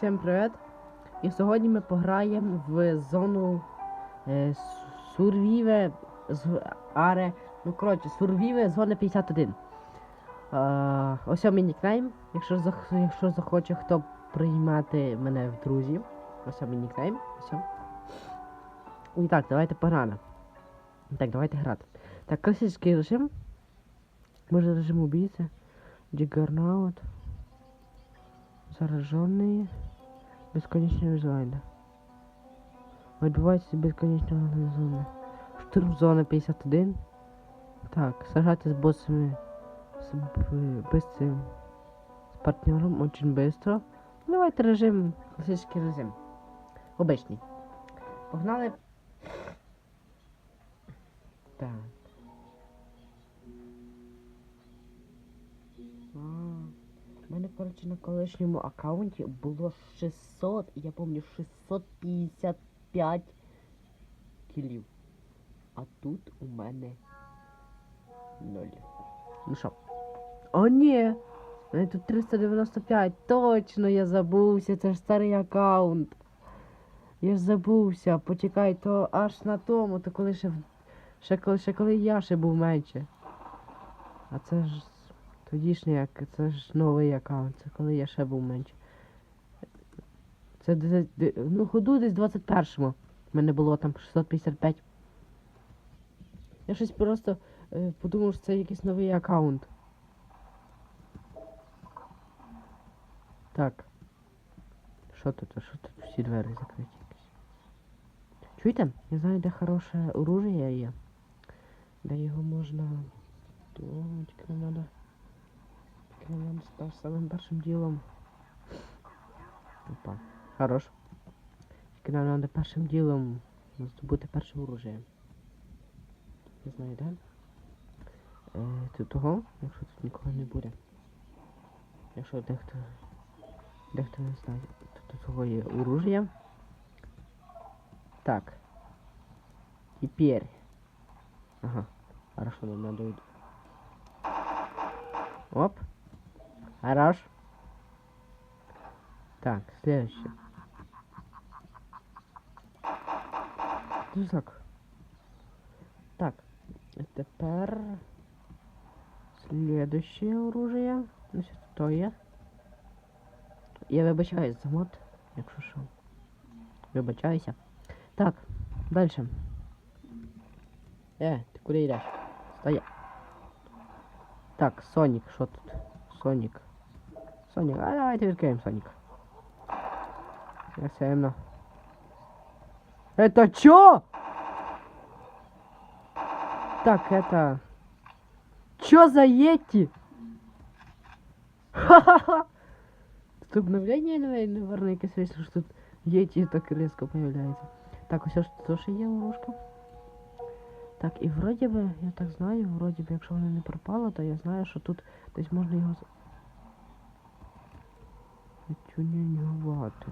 Всім привіт! І сьогодні ми пограємо в зону е, Сурвіве з Аре. Ну, коротше, Сурвіве зона 51. Е, ось мій нікнейм. Якщо, якщо захоче хто приймати мене в друзі. Ось мій нікнейм. Ось. І так, давайте пограти. Так, давайте грати. Так, класичний режим. Може режим убийцы. Джиггернаут. Зараженные. Бесконечная визуально. Відбувається безконечно зона. Штурм зона 51. Так, сажати з боссами з, б- без цим. З партнером очень быстро. Давайте режим, класичний режим. Обичний. Погнали. Так. Коротше, на колишньому аккаунті було 600, я пам'ятаю, 655 кілів. А тут у мене 0. Ну що? О, ні! Тут 395. Точно я забувся, це ж старий аккаунт. Я ж забувся, почекай, то аж на тому, то коли ще, ще, коли, ще коли я ще був менше. А це ж тодішній як це ж новий аккаунт, це коли я ще був менше. Це ну ходу десь 21-му. У мене було там 655. Я щось просто е, подумав, що це якийсь новий аккаунт. Так. Що тут? Що тут всі двері закриті якісь? Чуєте? Я знаю, де хороше оружие є. Де його можна. О, треба. Став самим першим ділом. Опа. Хорош. Тільки нам треба першим ділом здобути перше оружие. Не знаю, де? Е, тут того, якщо тут нікого не буде. Якщо дехто. Дехто не знає, то тут того є оружие. Так. Теперь. Ага. Хорошо, нам надо... Оп. Хорош. Так, следующее. Ну так. Тепер... Следующее оружие. Значить, то є. Я вибачаюсь за мод, якщо що. Вибачаюся. Так, дальше. Е, ти куди йдеш? Стоя. Так, Сонік, що тут? Сонік. Сонік, а давайте відкриємо Сонік. Я все Это чё? Так, это... Чё за Йети? Ха-ха-ха! Тут обновление, наверное, якесь вийшло, що тут Йеті так різко появляється. Так, ось ж теж є ложка. Так, і вроді би, я так знаю, вроді би, якщо вона не пропала, то я знаю, що тут десь можна його Тюнінгувати.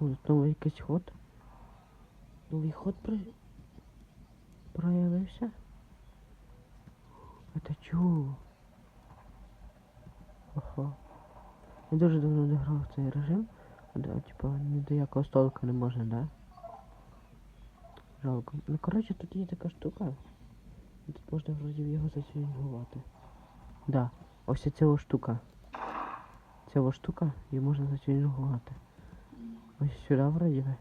О, новий якийсь ход. Новий ход при... проявився. Это чого? Ага. Я дуже давно не грав в цей режим. А, да, типа, ні до якого столика не можна, да? Жалко. Ну, коротше, тут є така штука. Тут можна вроді його затюнінгувати. Да. Ось ця штука Ця ось штука, її можна затюнінгувати. Ось сюди вроді би.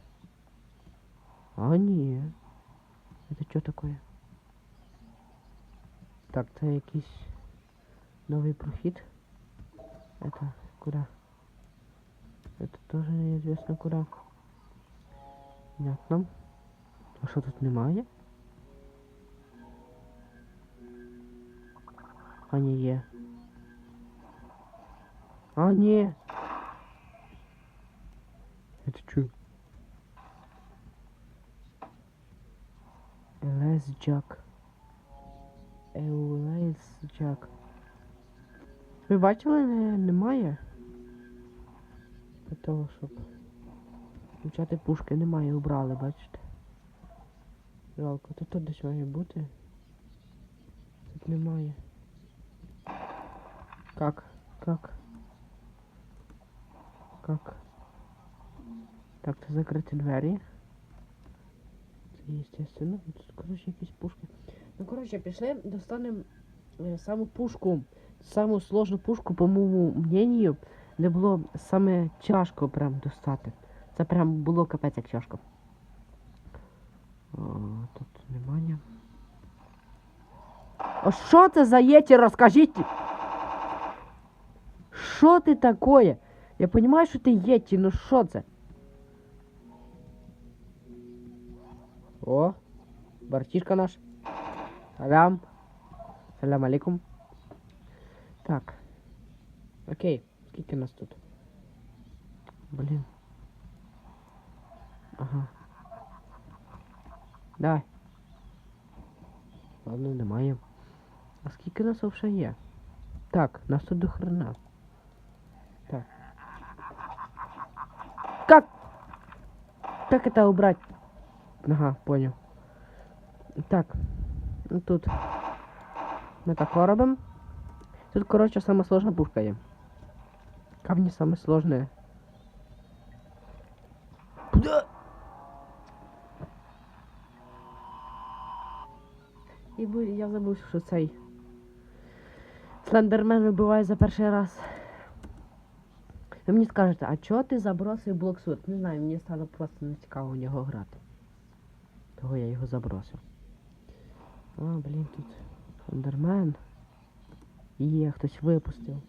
А ні. Это що таке? Так, це якийсь новий прохід. Это куда? Это тоже неизвестно куда. Понятно. А що тут немає? А ні, є. А, ні. Это чё? Елес Джак. Елес Джак. Ви бачили, не, немає? Для того, щоб включати пушки немає, убрали, бачите? Жалко, тут тут десь має бути. Тут немає. Как? Как? Как? Так, це закриті двері. Естественно. Тут, коротше, якісь пушки. Ну, коротше, пішли, достанемо е, саму пушку. Саму сложну пушку, по моєму мнению, де було саме тяжко прям достати. Це прям було капець як тяжко. О, тут немає. А що це за єті, розкажіть? Що ти такое? Я понимаю, що ти єті, ну що це? О, братишка наш. Салям. Салям алейкум. Так. Окей, скільки нас тут? Блін. Ага. Давай. Ладно, немає. А скільки нас взагалі є? Так, нас тут до хрена. Как? Как это убрать? Ага, понял. Так. Ну тут. Ми так робимо. Тут, коротше, сама сложна пушка є. Камні саме сложне. Куда? І я забув, що цей Слендермен вибиває за перший раз. Ви мені скажете, а чого ти забросив блоксут? Не знаю, мені стало просто не цікаво у нього грати. Того я його забросив. А, блін, тут Слендермен. Є, хтось випустив.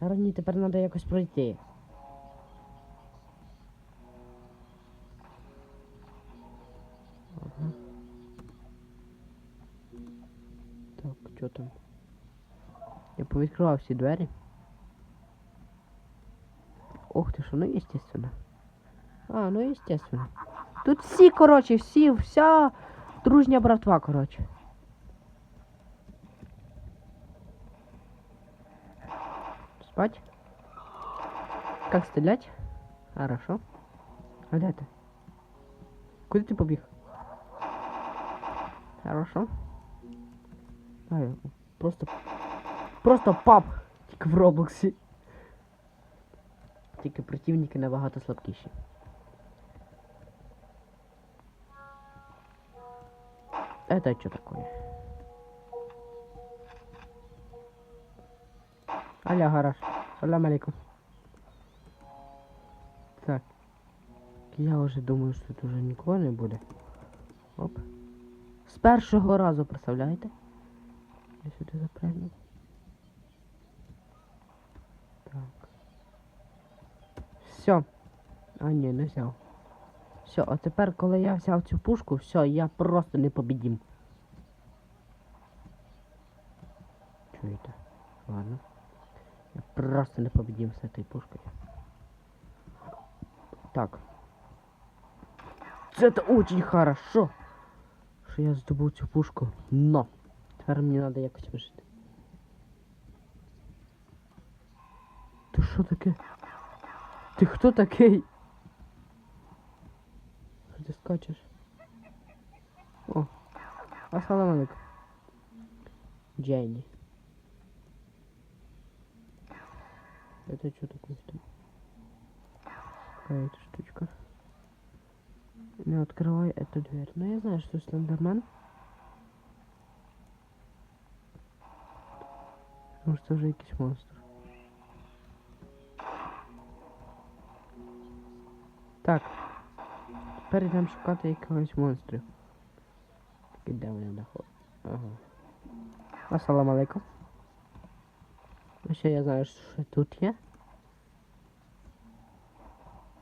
Зараз мені тепер треба якось пройти. Ага. Так, що там? Я повідкривав всі двері. Ох ти що, ну естественно. А, ну естественно. Тут всі, коротше, всі, вся дружня братва, коротше. Спать? Как стрелять? Хорошо. А де ти? Куди ти побіг? Хорошо. Ай, просто... Просто пап! Тільки в Роблоксі. Тільки противники набагато слабкіші. Это что такое? Аля, гараж. Салям алейкум. Так. Я вже думаю, що тут уже нікого не буде. Оп. З першого разу, представляєте? Я сюди запрягну. Так. Все. А ні, не взяв. Все, а тепер, коли я взяв цю пушку, все, я просто не побідім. Чуєте? Ладно. Я просто не победим с этой пушкой. Так. Это очень хорошо, що я здобув цю пушку. Но. Тепер мені треба якось вижити. Ти що таке? Ти хто такий? Що ти скачеш? О, ассалам алейкум. Дженни. Это что такое? Какая-то штучка. Не открывай эту дверь. Ну я знаю, что Слендермен. Может це вже якийсь монстр. Так. Тепер йдемо шукати якогось монстрів. Тільки де вони знаходять? Ага. Ассалам алейкум. Ну, Ще я знаю, що тут є.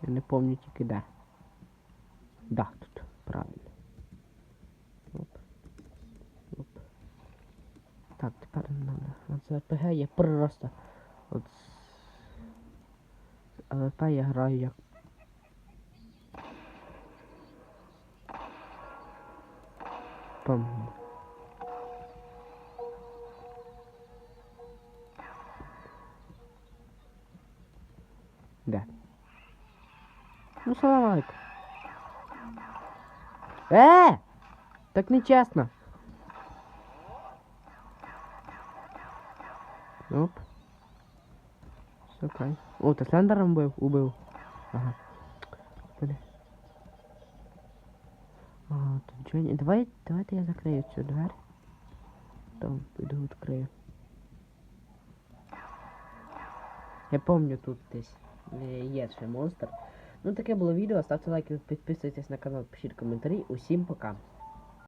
Я не пам'ятаю тільки де. Да, тут, правильно. Оп. Оп. Так, тепер не надо. А це РПГ я просто. От. з я граю як. Пам. Да. Ну, салам алейкум. Э! Так нечестно. Оп. Окей. О, ти слендером бив? Убив. Ага. Господи. Ага, тут нічого ні. Давай, давайте я закрию цю двері. Там піду відкрию. Я помню тут десь є ще монстр. Ну таке було відео. Ставте лайки, підписуйтесь на канал, пишіть коментарі. Усім пока.